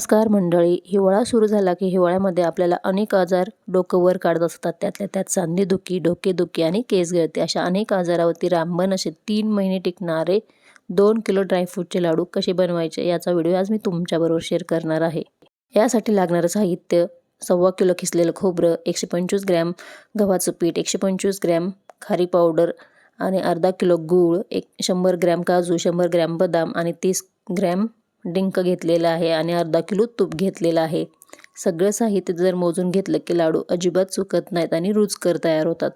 नमस्कार मंडळी. हिवाळा सुरू झाला की हिवाळ्यामध्ये आपल्याला अनेक आजार डोकं वर काढत असतात. त्यातल्या त्यात सांधेदुखी डोकेदुखी आणि केस गळते. अशा अनेक आजारावरती रामबन असे तीन महिने टिकणारे दोन किलो ड्रायफ्रूटचे लाडू कसे बनवायचे याचा व्हिडिओ आज मी तुमच्याबरोबर शेअर करणार आहे. यासाठी लागणारं साहित्य सव्वा किलो खिसलेलं खोबरं एकशे पंचवीस ग्रॅम गव्हाचं पीठ एकशे पंचवीस ग्रॅम खारी पावडर आणि अर्धा किलो गूळ एक शंभर ग्रॅम काजू शंभर ग्रॅम बदाम आणि तीस ग्रॅम डिंक घेतलेला आहे आणि अर्धा किलो तूप घेतलेलं आहे. सगळं साहित्य जर मोजून घेतलं की लाडू अजिबात चुकत नाहीत आणि रुचकर तयार होतात.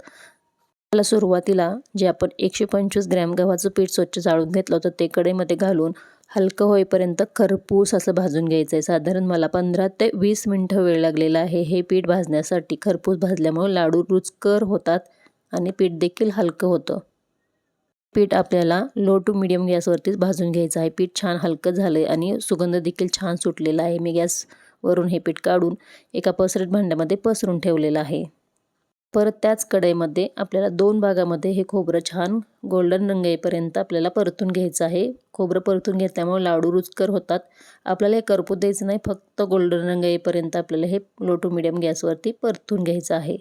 मला सुरुवातीला जे आपण एकशे पंचवीस ग्रॅम गव्हाचं पीठ स्वच्छ चाळून घेतलं होतं ते कडेमध्ये घालून हलकं होईपर्यंत खरपूस असं भाजून घ्यायचं आहे साधारण मला पंधरा ते वीस मिनटं वेळ लागलेला आहे. हे पीठ भाजण्यासाठी खरपूस भाजल्यामुळे लाडू रुचकर होतात आणि पीठ देखील हलकं होतं. पीठ आपल्याला लो टू मिडियम गॅसवरतीच भाजून घ्यायचं आहे. पीठ छान हलकं झालं आहे आणि सुगंध देखील छान सुटलेला आहे. मी गॅसवरून हे पीठ काढून एका पसरट भांड्यामध्ये पसरून ठेवलेलं आहे. परत त्याच कढईमध्ये आपल्याला दोन भागामध्ये हे खोबरं छान गोल्डन रंग येईपर्यंत आपल्याला परतून घ्यायचं आहे. खोबरं परतून घेतल्यामुळे लाडू रुचकर होतात. आपल्याला हे करपू द्यायचं नाही. फक्त गोल्डन रंग येईपर्यंत आपल्याला हे लो टू मिडियम गॅसवरती परतून घ्यायचं आहे.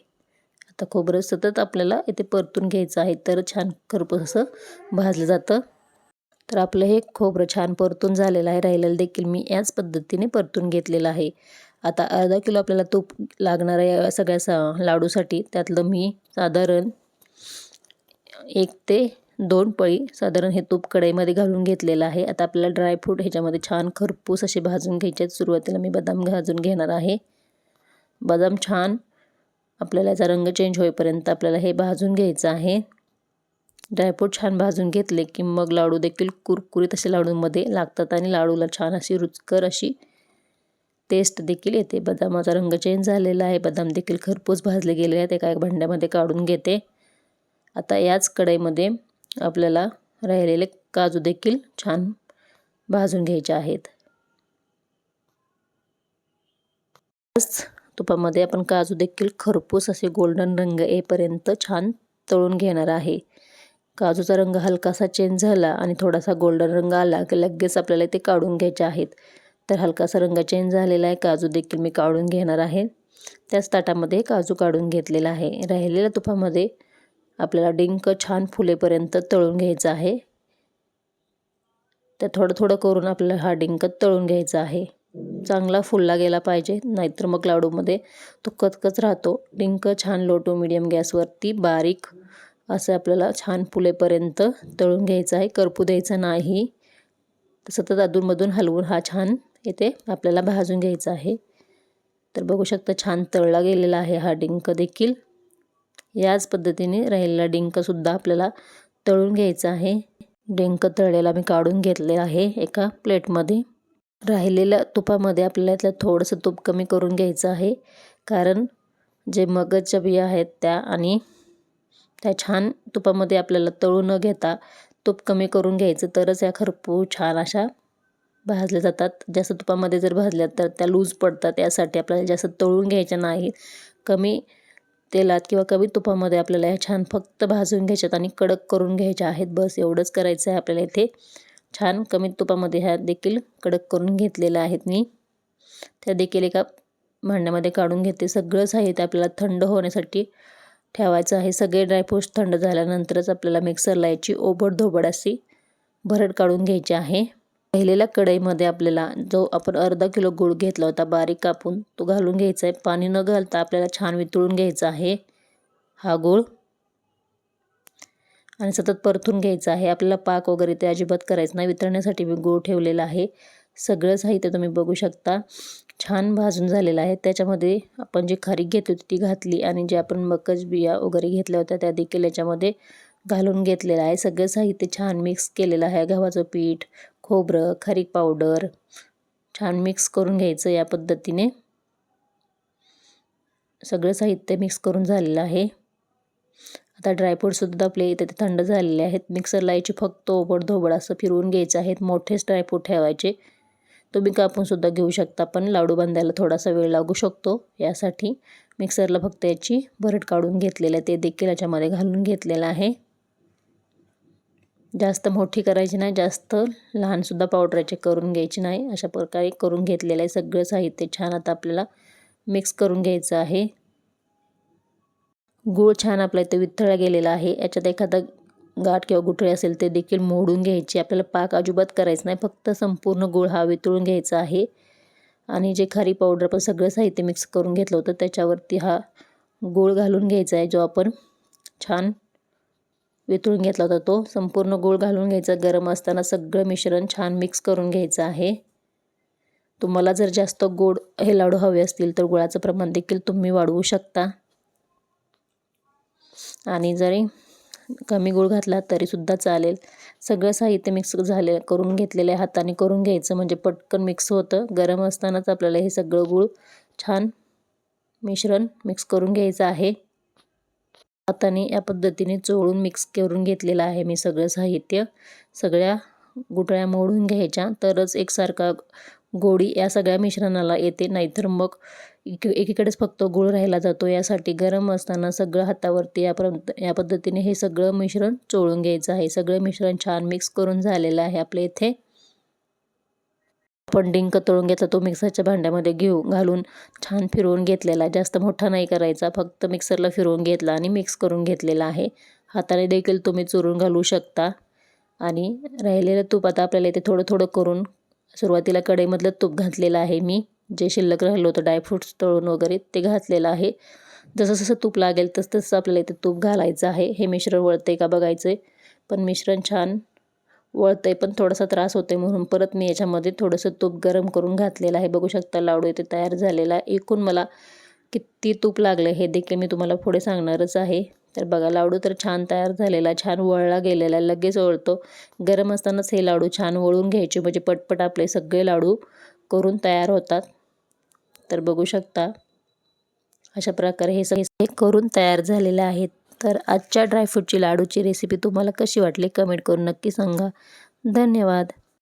आता खोबरं सतत आपल्याला इथे परतून घ्यायचं आहे तर छान खरपूस असं भाजलं जातं. तर आपलं हे खोबरं छान परतून झालेलं आहे राहिलेलं देखील मी याच पद्धतीने परतून घेतलेलं आहे. आता अर्धा किलो आपल्याला तूप लागणार आहे सगळ्या सा लाडूसाठी त्यातलं मी साधारण एक ते दोन पळी साधारण हे तूप कढईमध्ये घालून घेतलेलं आहे. आता आपल्याला ड्रायफ्रूट ह्याच्यामध्ये छान खरपूस असे भाजून घ्यायचे आहेत. सुरुवातीला मी बदाम भाजून घेणार आहे. बदाम छान आपल्याला याचा रंग चेंज होईपर्यंत आपल्याला हे भाजून घ्यायचं आहे. ड्रायफ्रूट छान भाजून घेतले की मग लाडू देखील कुरकुरीत असे लाडूमध्ये लागतात आणि लाडूला छान अशी रुचकर अशी टेस्ट देखील येते. बदामाचा रंग चेंज झालेला आहे. बदाम देखील खरपूस भाजले गेले आहेत. एका भांड्यामध्ये काढून घेते. आता याच कढईमध्ये आपल्याला राहिलेले काजू देखील छान भाजून घ्यायचे आहेत. तुपामध्ये आपण काजू देखील खरपूस असे गोल्डन रंग येईपर्यंत छान तळून घेणार आहे. काजूचा रंग हलकासा चेंज झाला आणि थोडासा गोल्डन रंग आला की लगेच आपल्याला ते काढून घ्यायचे आहेत. तर हलकासा रंग चेंज झालेला आहे. काजू देखील मी काढून घेणार आहे. त्याच ताटामध्ये काजू काढून घेतलेला आहे. राहिलेल्या तुपामध्ये आपल्याला डिंक छान फुलेपर्यंत तळून घ्यायचं आहे. तर थोडं थोडं करून आपल्याला हा डिंक तळून घ्यायचा आहे. चांगला फुलला गेला पाहिजे. नाहीतर मग लाडूमध्ये तो कचकच राहतो. डिंक छान लो टू मिडियम गॅसवरती बारीक असं आपल्याला छान फुलेपर्यंत तळून घ्यायचं आहे. करपू द्यायचं नाही. सतत अधूनमधून हलवून हा छान येते आपल्याला भाजून घ्यायचा आहे. तर बघू शकता छान तळला गेलेला आहे हा डिंक देखील. याच पद्धतीने राहिलेला डिंकसुद्धा आपल्याला तळून घ्यायचा आहे. डिंक तळलेला मी काढून घेतले आहे एका प्लेटमध्ये. राहिलेल्या तुपामध्ये आपल्याला त्यात थोडंसं तूप कमी करून घ्यायचं आहे. कारण जे मगजच्या बिया आहेत त्या आणि त्या छान तुपामध्ये आपल्याला तळू न घेता तूप कमी करून घ्यायचं. तरच या खरपू छान अशा भाजल्या जातात. जास्त तुपामध्ये जर भाजल्या तर त्या लूज पडतात. यासाठी आपल्याला जास्त तळून घ्यायच्या नाही. कमी तेलात किंवा कमी तुपामध्ये आपल्याला ह्या छान फक्त भाजून घ्यायच्यात आणि कडक करून घ्यायच्या आहेत. बस एवढंच करायचं आहे आपल्याला इथे. छान कमी तुपामध्ये ह्या देखील कडक करून घेतलेल्या आहेत मी. त्या देखील एका भांड्यामध्ये काढून घेते. सगळं साहित्य आपल्याला थंड होण्यासाठी ठेवायचं आहे. सगळे ड्रायफ्रूट्स थंड झाल्यानंतरच आपल्याला मिक्सरला याची ओबड अशी भरड काढून घ्यायची आहे. पहिलेल्या कढईमध्ये आपल्याला जो आपण अर्धा किलो गूळ घेतला होता बारीक कापून तो घालून घ्यायचा आहे. पाणी न घालता आपल्याला छान वितळून घ्यायचा आहे हा गूळ. आणि सतत परतून घ्यायचं आहे. आपल्याला पाक वगैरे ते अजिबात करायचं नाही. वितळण्यासाठी मी गूळ ठेवलेला आहे. सगळं साहित्य तुम्ही बघू शकता. छान भाजून झालेलं आहे. त्याच्यामध्ये आपण जी खारीक घेत होती ती घातली आणि जे आपण मकज बिया वगैरे घेतल्या होत्या त्या देखील याच्यामध्ये घालून घेतलेलं आहे. सगळं साहित्य छान मिक्स केलेलं आहे. गव्हाचं पीठ खोबरं खारीक पावडर छान मिक्स करून घ्यायचं या पद्धतीने. सगळं साहित्य मिक्स करून झालेलं आहे. आता ड्रायफ्रूटसुद्धा आपले इथे ते थंड झालेले आहेत. मिक्सरला याची फक्त ओबड धोबड असं फिरवून घ्यायचं आहेत. मोठेच ड्रायफ्रूट ठेवायचे. तुम्ही कापूनसुद्धा घेऊ शकता पण लाडू बांधायला थोडासा वेळ लागू शकतो. यासाठी मिक्सरला फक्त याची भरट काढून घेतलेलं आहे. ते देखील याच्यामध्ये घालून घेतलेलं आहे. जास्त मोठी करायची नाही जास्त लहानसुद्धा पावडराचे करून घ्यायची नाही. अशा प्रकारे करून घेतलेलं आहे. सगळं साहित्य छान आता आपल्याला मिक्स करून घ्यायचं आहे. गूळ छान आपला इथे विथळला गेलेला आहे. याच्यात एखादा गाठ किंवा गुठळी असेल ते देखील मोडून घ्यायची. आपल्याला पाक अजिबात करायचं नाही. फक्त संपूर्ण गूळ हा वितळून घ्यायचा आहे. आणि जे खारी पावडर आपण सगळं साहित्य मिक्स करून घेतलं होतं त्याच्यावरती हा गूळ घालून घ्यायचा आहे जो आपण छान वितळून घेतला होता तो. संपूर्ण गूळ घालून घ्यायचा. गरम असताना सगळं मिश्रण छान मिक्स करून घ्यायचं आहे. तुम्हाला जर जास्त गोड हे लाडू हवे असतील तर गुळाचं प्रमाण देखील तुम्ही वाढवू शकता. आणि जरी कमी गूळ घातला तरीसुद्धा चालेल. सगळं साहित्य मिक्स झाले करून घेतलेल्या हाताने करून घ्यायचं म्हणजे पटकन मिक्स होतं. गरम असतानाच आपल्याला हे सगळं गूळ छान मिश्रण मिक्स करून घ्यायचं आहे. हाताने या पद्धतीने चोळून मिक्स करून घेतलेलं आहे मी सगळं साहित्य. सगळ्या गुटळ्या मोडून घ्यायच्या. तरच एकसारखा गोडी या सगळ्या मिश्रणाला येते. नाहीतर मग एक एकीकडेच फक्त गुळ राहिला जातो. यासाठी गरम असताना सगळं हातावरती या या पद्धतीने हे सगळं मिश्रण चोळून घ्यायचं आहे. सगळं मिश्रण छान मिक्स करून झालेलं आहे आपल्या इथे. आपण डिंक तळून घेतला तो मिक्सरच्या भांड्यामध्ये घेऊ घालून छान फिरवून घेतलेला. जास्त मोठा नाही करायचा फक्त मिक्सरला फिरवून घेतला आणि मिक्स करून घेतलेला आहे. हाताने देखील तुम्ही चुरून घालू शकता. आणि राहिलेलं तूप आता आपल्याला इथे थोडं थोडं करून सुरुवातीला कढईमधलं तूप घातलेलं आहे मी. जे शिल्लक राहिलं होतं ड्रायफ्रूट्स तळून वगैरे ते घातलेलं आहे. जसं जसं तूप लागेल तसं तसं आपल्याला इथे तूप घालायचं आहे. हे मिश्रण वळतं का बघायचं आहे पण मिश्रण छान वळतं आहे पण थोडासा त्रास होतो आहे म्हणून परत मी याच्यामध्ये थोडंसं तूप गरम करून घातलेलं आहे. बघू शकता लाडू इथे तयार झालेला आहे. एकूण मला किती तूप लागलं हे देखील मी तुम्हाला पुढे सांगणारच आहे. तर बघा लाडू तर छान तयार झालेला छान वळला गेलेला लगेच वळतो गरम असतानाच हे लाडू छान वळून घ्यायचे म्हणजे पटपट आपले सगळे लाडू करून तयार होतात. तर बघू शकता अशा प्रकारे हे सगळे करून तयार झालेले आहेत. तर आजच्या ड्रायफ्रूटची लाडूची रेसिपी तुम्हाला कशी वाटली? कमेंट करून नक्की सांगा. धन्यवाद.